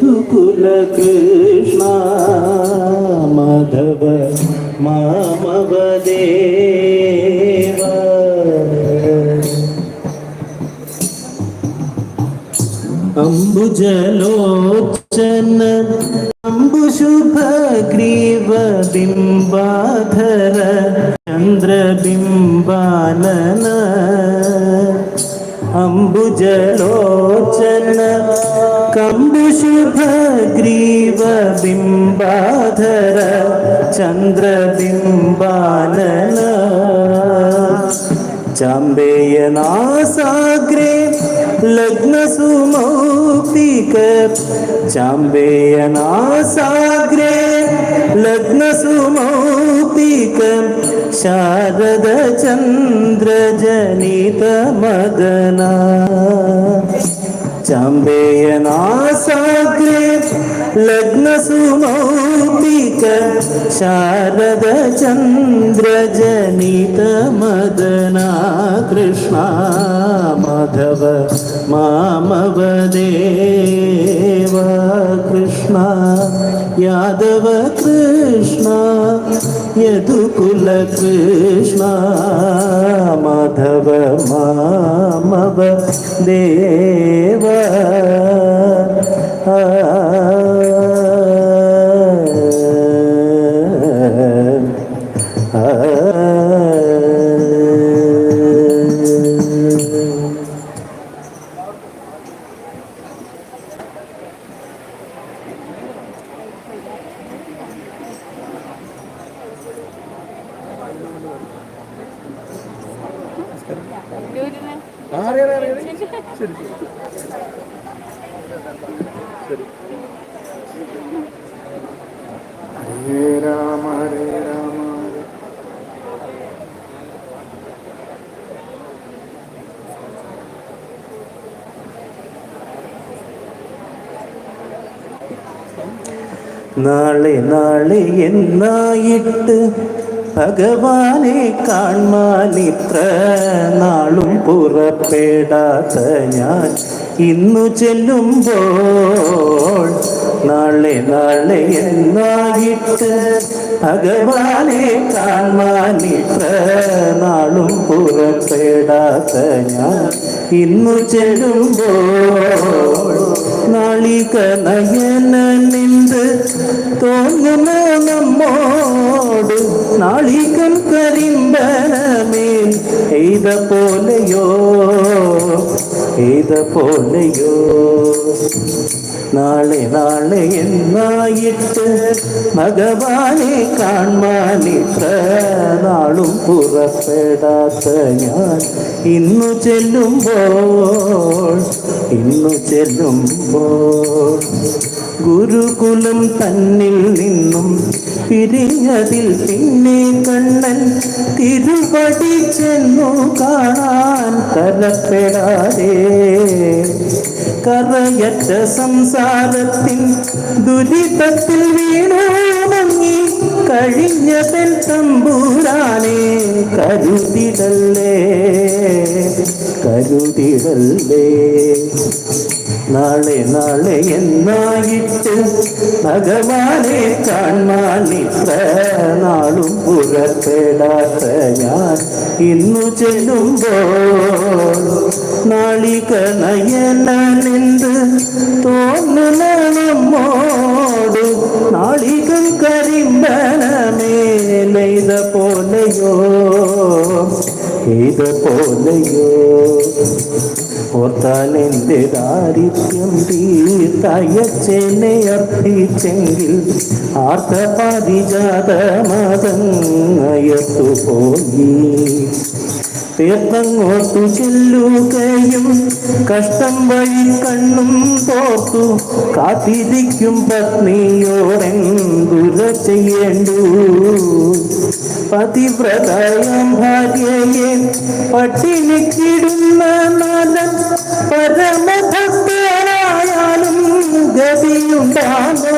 कुलकृष्ण माधव मामव देव अम्बुजलोचन अम्बुशुभग्रीवबिम्बाधर चन्द्रबिम्बानन। अम्बुजलोचन। कम्बुशुभग्रीवबिम्बाधर लग्न चाम्बेयनासाग्रे शारद चाम्बेयनासाग्रे जनित मदना ചാമ്പേയനാസാഗ്രേ ലഗ്നസുമൗക്തിക ശാരദ ചന്ദ്രജനിത മദന കൃഷ്ണ മാധവ മാമവദേവ കൃഷ്ണ യാദവ കൃഷ്ണ യദുകുല കൃഷ്ണ മാധവ മാമവ ദേവ നാളെ നാളെ എന്നായിട്ട് ഭഗവാനെ കാൺമാനിത്ര നാളും പുറപ്പെടാത്ത ഞാൻ ഇന്നു ചെല്ലുമ്പോൾ നാളെ നാളെ എന്നായിട്ട് ഭഗവാനെ കാൺമാനിത്ര നാളും പുറപ്പെടാത്ത ഞാൻ ഇന്നു ചെല്ലുമ്പോൾ നാളിക നയന നിന്ത് തോന്നുന്ന നമ്മോട് നാളികം കരിമ്പനമേൽ എയ്ത പോലെയോ എയ്ത പോലെയോ നാളെ നാളെ എന്നായിട്ട് ഭഗവാനെ കാണാനിത്ര നാളും പുറപ്പെടാത്ത ഞാൻ ഇന്നു ചെല്ലുമ്പോൾ ഇന്നു ചെല്ലുമ്പോൾ ഗുരുകുലം തന്നിൽ നിന്നും പിരിഞ്ഞതിൽ പിന്നെ കണ്ണൻ തിരുപടി ചെന്നു കാണാൻ തരപ്പെടാതെ കറയറ്റ സംസാരത്തിൻ ദുരിതത്തിൽ വീണു കഴിഞ്ഞതിൽ തമ്പൂരാനെ കരുതിടല്ലേ കരുതിടല്ലേ. നാളെ നാളെ എന്നായിട്ട് ഭഗവാനെ കാൺമാനിത്ര നാളും പുറപ്പെടാത്ത ഞാൻ ഇന്നു ചെല്ലുമ്പോൾ നാളിക നയനെന്ത് തോന്നുന്ന നമ്മോട് നാളികം കരിമ്പനമേലെയ്ത പോലെയോ ഇത് പോലെയോ ഓർത്താൽ ദാരിദ്ര്യം തീർത്തയച്ചെന്നെ അർപ്പിച്ചെങ്കിൽ ആർത്തപാതിജാത മതങ്ങയത്തു പോയി തീർത്തങ്ങോട്ടു ചെല്ലുകയും കഷ്ടം വഴി കണ്ണും തോർത്തു കാത്തിരിക്കും പത്നിയോരെന്തുര ചെയ്യേണ്ടു? പതിവ്രതയം ഭാര്യയെ പട്ടിണിക്കിടുന്ന നാദൻ പരമഭക്തനായാലും ഗതിയുണ്ടാകോ?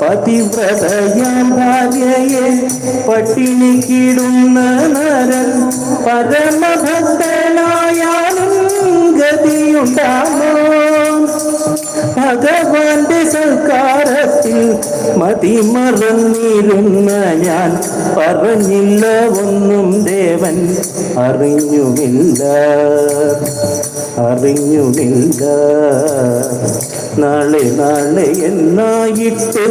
പതിവ്രതയം ഭാര്യയെ പട്ടിണിക്കിടുന്ന നരൻ പരമഭക്തനായാലും ഗതിയുണ്ടാകോ? ഭഗവാന്റെ സൽക്കാരത്തിൽ മതിമറന്നിരുന്ന ഞാൻ. പറഞ്ഞില്ല ഒന്നും ദേവൻ അറിഞ്ഞുമില്ല. അറിഞ്ഞുമില്ല. നാളെ നാളെ എന്നായിട്ട്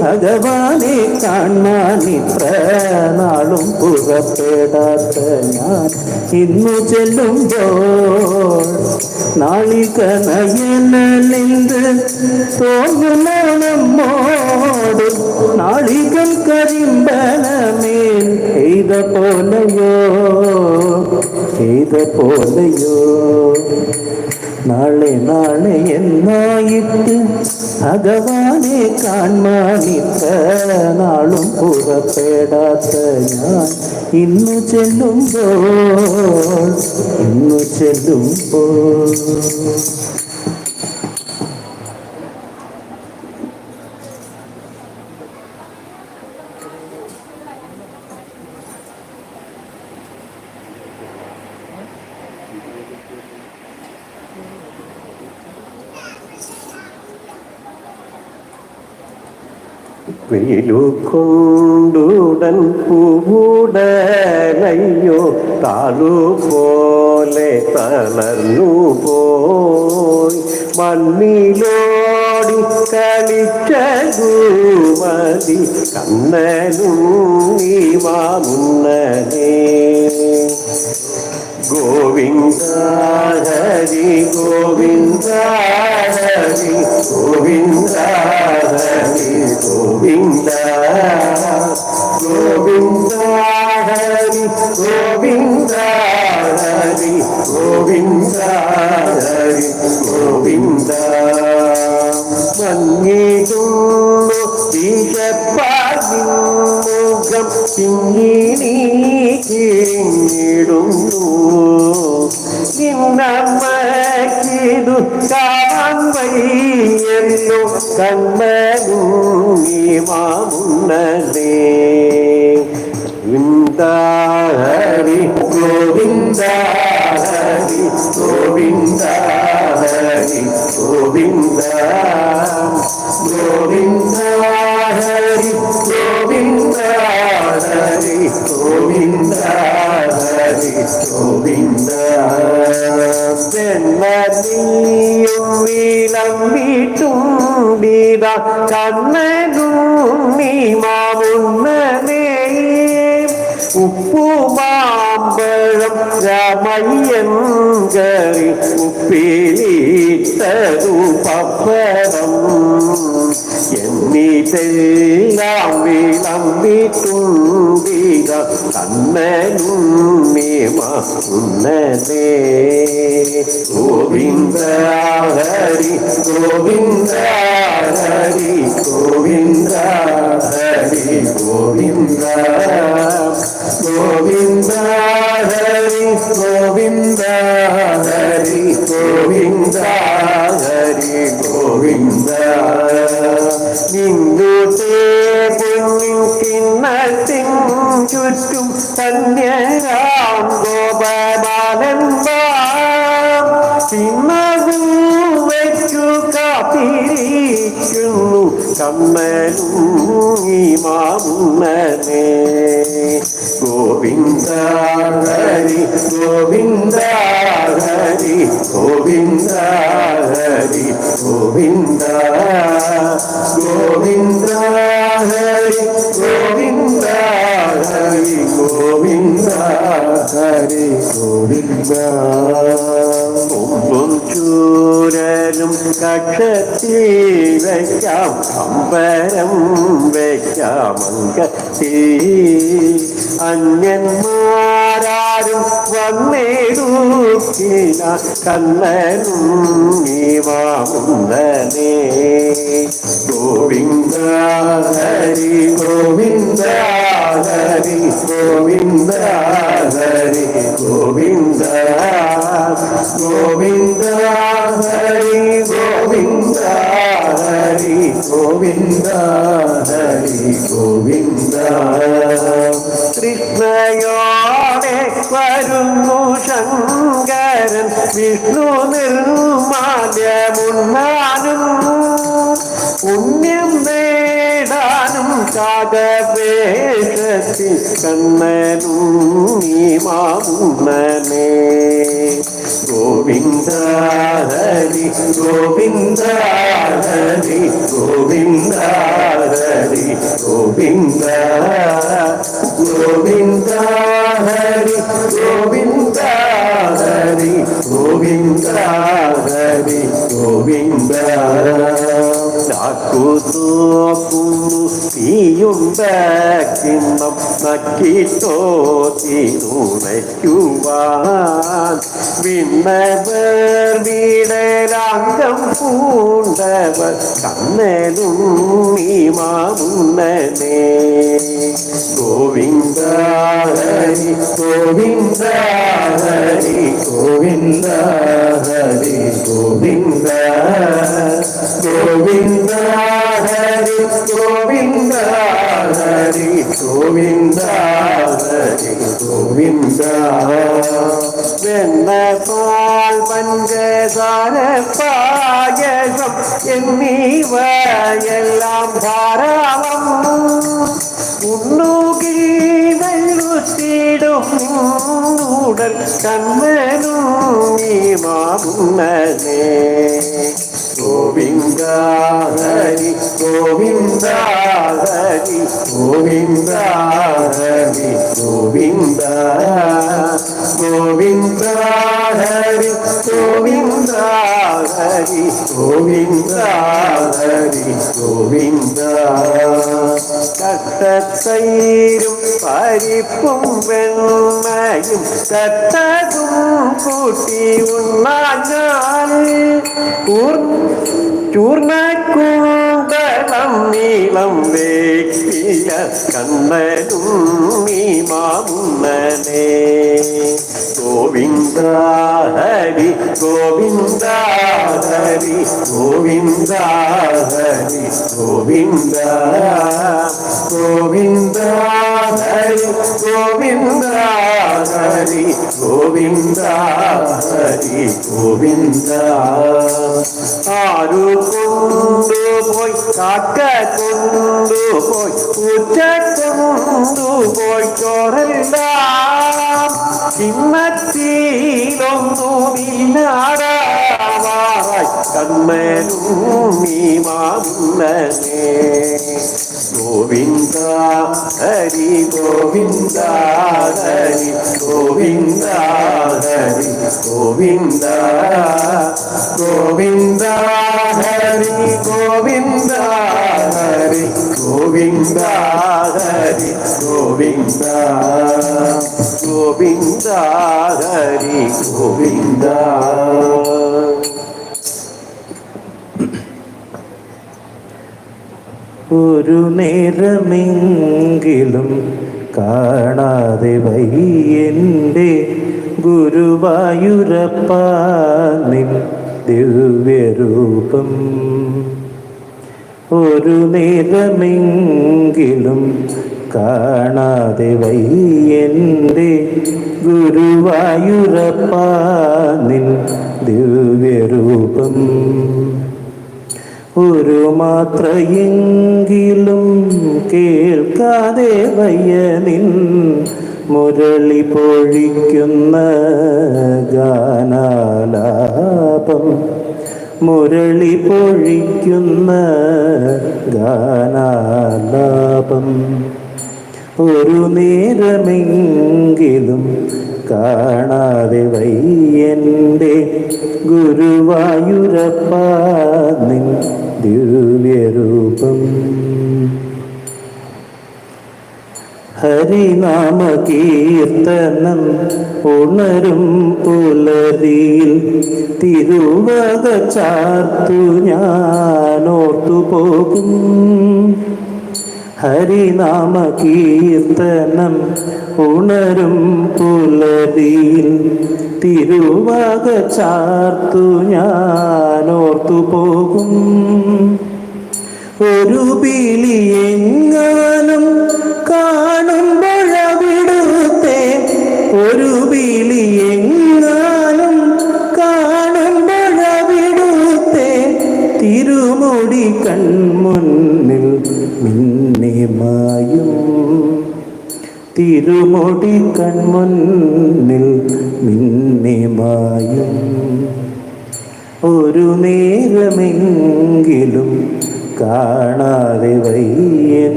ഭഗവാനെ കാണാനിത്ര നാളും പുറപ്പെടാത്ത ഞാൻ ഇന്നു ചെല്ലുമ്പോൾ നാളിക നയനിന്ത് തോന്നുന്നു നമ്മോട് നാളികൾ കരിമ്പനമേൽ എയ്ത പോലെയോ എയ്ത പോലെയോ നാളെ നാളെ എന്നായിട്ട് ഭഗവാനെ കാണാനിത്ര നാളും പുറപ്പെടാത്ത ഞാൻ ഇന്നു ചെല്ലുമ്പോൾ ഇന്നു ചെല്ലുമ്പോൾ. വെയിലുകൊണ്ടുടൻ പൂവുടനയ്യോ താലു പോലെ തളർന്നു പോയി മണ്ണിലോടി കളിച്ച മതി കണ്ണനും നീ മാമുന്നനേ ഗോവിന്ദ ഹരി ഗോവിന്ദ ദീപപ്പാടിമുഖം ചിങ്ങിനി കിഴിഞ്ഞിടുന്നു നിന്നമ്മക്കിതു കാണാൻ വയ്യല്ലോ കണ്ണനും ഈ മാമുന്നേ ഗോവിന്ദ ഹരി ഗോവിന്ദ ഹരി ഗോവിന്ദ ഹരി ഗോവിന്ദ ഗോവിന്ദ ഹരി ഗോവിന്ദ വെണ്ണീയും വിളമ്പിട്ടും വീത കണ്ണനും മാമുന്നേ ഉപ്പുമാമ്പഴം രാമയ്യൻ കറി ഉപ്പിലിട്ടതു പപ്പടം. എന്നിതെല്ലാം വിളമ്പിട്ടുണ്ടീക നിയമ ഉന്നതേ. ഗോവിന്ദ ഹരി ഗോവിന്ദ ഹരി ഗോവിന്ദ ഹരി ഗോവിന്ദ ഗോവിന്ദ ഹരി ഗോവിന്ദ ഹരി ഗോവിന്ദ ഗോവിന്ദ നിന്നുതേ കിണ്ണത്തിൻ ചുറ്റും കന്യരാം ഗോപമാനന്ദാം സിംഹവും വയ്ക്കു കാത്തിരിക്കുന്നു കമ്മലും ഈ മാമുന്നേ ഗോവിന്ദ ഗോവിന്ദ ഗോവിന്ദ ഹരി ഗോവിന്ദ ഗോവിന്ദ ഹരി ഗോവിന്ദ ഹരി ഗോവിന്ദ. ഹരി ഗോവിന്ദ ൂരനും കക്ഷത്തി കക്ഷത്തിൽ വയ്ക്കാം അമ്പരം വയ്ക്കാം അങ്കത്തിൽ അന്യന്മാരാരും വന്നിടുക്കില്ല കണ്ണനും നീവാമുന്നേ ഗോവിന്ദ ഹരി ഗോവിന്ദ ഹരി ഗോവിന്ദ ഹരി ഗോവിന്ദ ഗോവിന്ദ ഹരി ഗോവിന്ദ. ഹരി ഗോവിന്ദ ഹരി ഗോവിന്ദ. കൃഷ്ണയോടെ വരുന്നു ശങ്കരൻ വിഷ്ണു നിർമാല്യമുണ്ണാനും പുണ്യം നേടാനും കാകവേഷത്തിൽ കണ്ണനും നീ മാമുണ്ണനേ ഗോവിന്ദ ഹരി ഗോവിന്ദ ഹരി ഗോവിന്ദ ഹരി ഗോവിന്ദ ഗോവിന്ദ ഹരി ഗോവിന്ദ ഹരി ഗോവിന്ദ ഹരി. ഗോവിന്ദ ചാക്കുതോക്കുന്നു തീയുണ്ട കിണ്ണം നക്കിട്ടോ തിരുണയ്ക്കുവാൻ വിണ്ണവർ വീടരാംഗം പൂണ്ടവർ കണ്ണനും നീ മാമുന്നനെ ഗോവിന്ദ ഹരി ഗോവിന്ദ ഹരി ഗോവിന്ദ ഹരി ഗോവിന്ദ ഗോവിന്ദ ഹരി ഗോവിന്ദ ഹരി ഗോവിന്ദ ഹരി ഗോവിന്ദ വെണ്ണപ്പാൽ പഞ്ചസാര പായസം എന്നിവയെല്ലാം ധാരാളം ഉണ്ണുകീഴുത്തിടും ഉടൽ കണ്ണനും നീ മാമുന്നനെ ഗോവിന്ദ ഹരി ഗോവിന്ദ ഹരി ഗോവിന്ദ ഹരി ഗോവിന്ദ ഗോവിന്ദ ഹരി ഗോവിന്ദ. ഹരി ഗോവിന്ദ ഹരി ഗോവിന്ദ കട്ടത്തൈരും പരിപ്പും വെണ്ണയും കട്ടതും കൂട്ടി ഉണ്ണാഞ്ഞാൽ ചൂർണക്കൂടളം നീളം വേക്കിയ കണ്ണനും നീ മാമുന്നനെ ഗോവിന്ദ ഹരി ഗോവിന്ദ ഹരി ഗോവിന്ദ ഹരി ഗോവിന്ദ ഗോവിന്ദ ഹരി ഗോവിന്ദ ഹരി ഗോവിന്ദ ഹരി ഗോവിന്ദ. ആരു കൊണ്ടുപോയി കാക്ക കൊണ്ടുപോയി പൂച്ച കൊണ്ടുപോയി ചോറെല്ലാം ചിമ്മത്തിയിലൊന്നു നീനാടാവാറായി കണ്ണനും നീ മാമുന്നനെ ഗോവിന്ദ ഹരി ഗോവിന്ദ ഹരി ഗോവിന്ദ ഹരി ഗോവിന്ദ ഗോവിന്ദ ഹരി ഗോവിന്ദ ഹരി ഗോവിന്ദ ഹരി ഗോവിന്ദ ഗോവിന്ദ ഹരി ഒരു നേരമെങ്കിലും കാണാതെ വയ്യന്റെ ഗുരുവായൂരപ്പ നിൻ ദിവ്യരൂപം. ഒരു നേരമെങ്കിലും കാണാതെ വയ്യന്റെ ഗുരുവായൂരപ്പ നിൻ ദിവ്യരൂപം. ഒരു മാത്രയെങ്കിലും കേൾക്കാതെ വയ്യനിൻ മുരളി പൊഴിക്കുന്ന ഗാനാലാപം. മുരളി പൊഴിക്കുന്ന ഗാനാലാപം. ഒരു നേരമെങ്കിലും കാണാതെ കീർത്തനം ഉണരും പുലരിയിൽ തിരുവക ചാർത്തു ഞാനോർത്തു പോകും. ഹരിനാമ കീർത്തനം ഉണരും പുലരിയിൽ തിരുവക ചാർത്തു ഞാനോർത്തു പോകും. ഒരു പിലിയെങ്ങാനും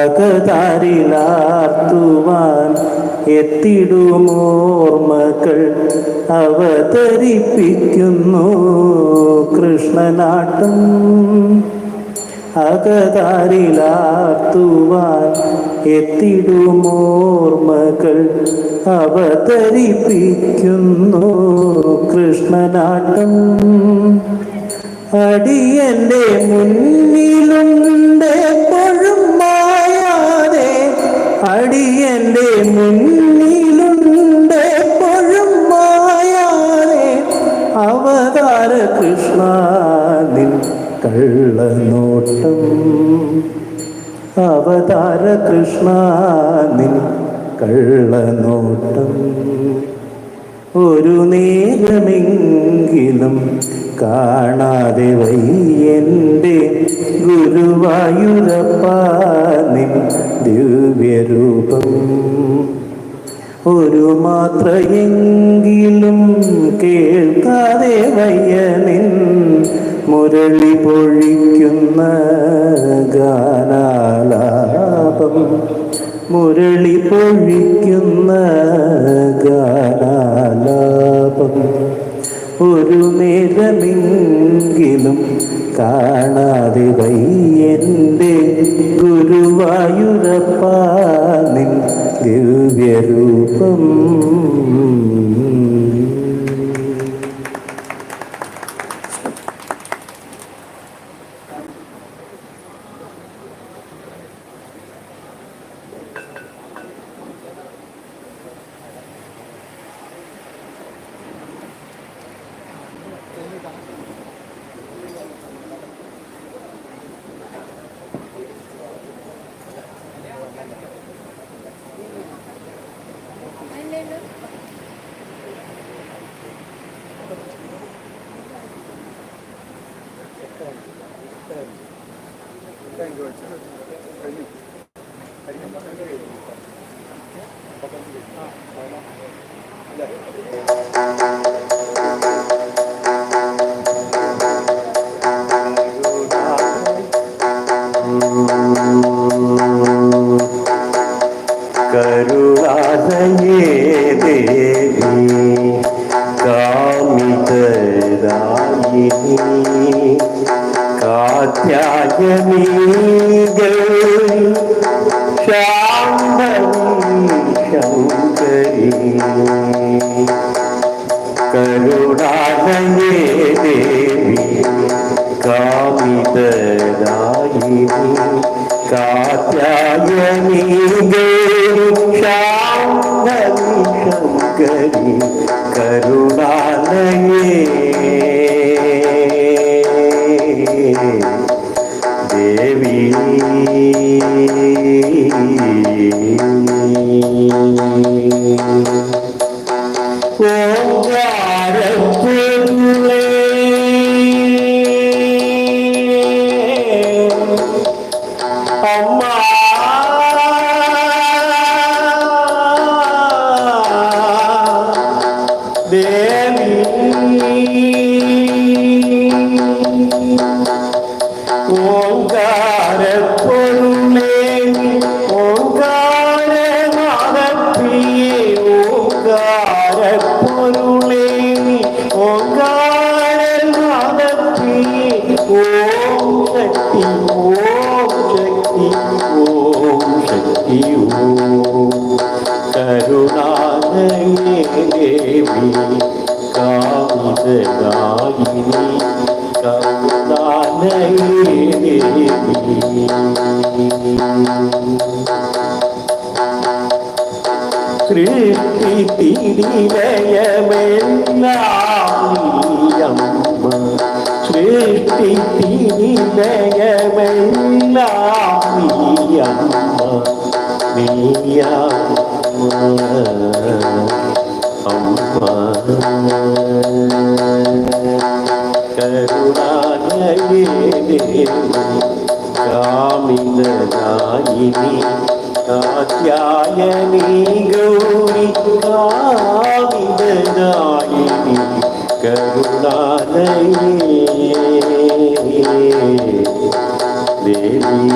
അകതാരിലാർത്തുവാൻ എത്തിടുമോർമ്മകൾ അവതരിപ്പിക്കുന്നു കൃഷ്ണനാട്ടം. അകതാരിലാർത്തുവാൻ എത്തിടുമോർമ്മകൾ അവതരിപ്പിക്കുന്നു കൃഷ്ണനാട്ടം. അടിയന്റെ മുന്നിലുണ്ട് അടിയന്റെ മുന്നിലുണ്ട് എപ്പോഴും മായാലെ അവതാര കൃഷ്ണ കള്ളനോട്ടം. അവതാര കൃഷ്ണ കള്ളനോട്ടം. ഒരു നേരമെങ്കിലും കാണാതെ വയ്യന്റെ ഗുരുവായൂരപ്പ നിൻ ദിവ്യരൂപം. ഒരു മാത്രയെങ്കിലും കേൾക്കാതെ വയ്യനിൻ മുരളി പൊഴിക്കുന്ന ഗാനാലാപം. മുരളി പൊഴിക്കുന്ന ഗാനാലാപം. ഒരു നേരമെങ്കിലും കാണാതെ വയ്യന്റെ ഗുരുവായൂരപ്പ നിൻ ദിവ്യരൂപം കരുണാലയേ കാത്യായനീകൾ ശാന്തമീ ശങ്കരി കരുണാലയേ ദേവി വിനിലയമെല്ലാം സൃഷ്ടിത്തിനിലയമെല്ലാം കരുണാലയേ കാമിതായിനി കാത്യായനി ഗൗരി കാവിദനായിനി കരുണാലയേ ദേവി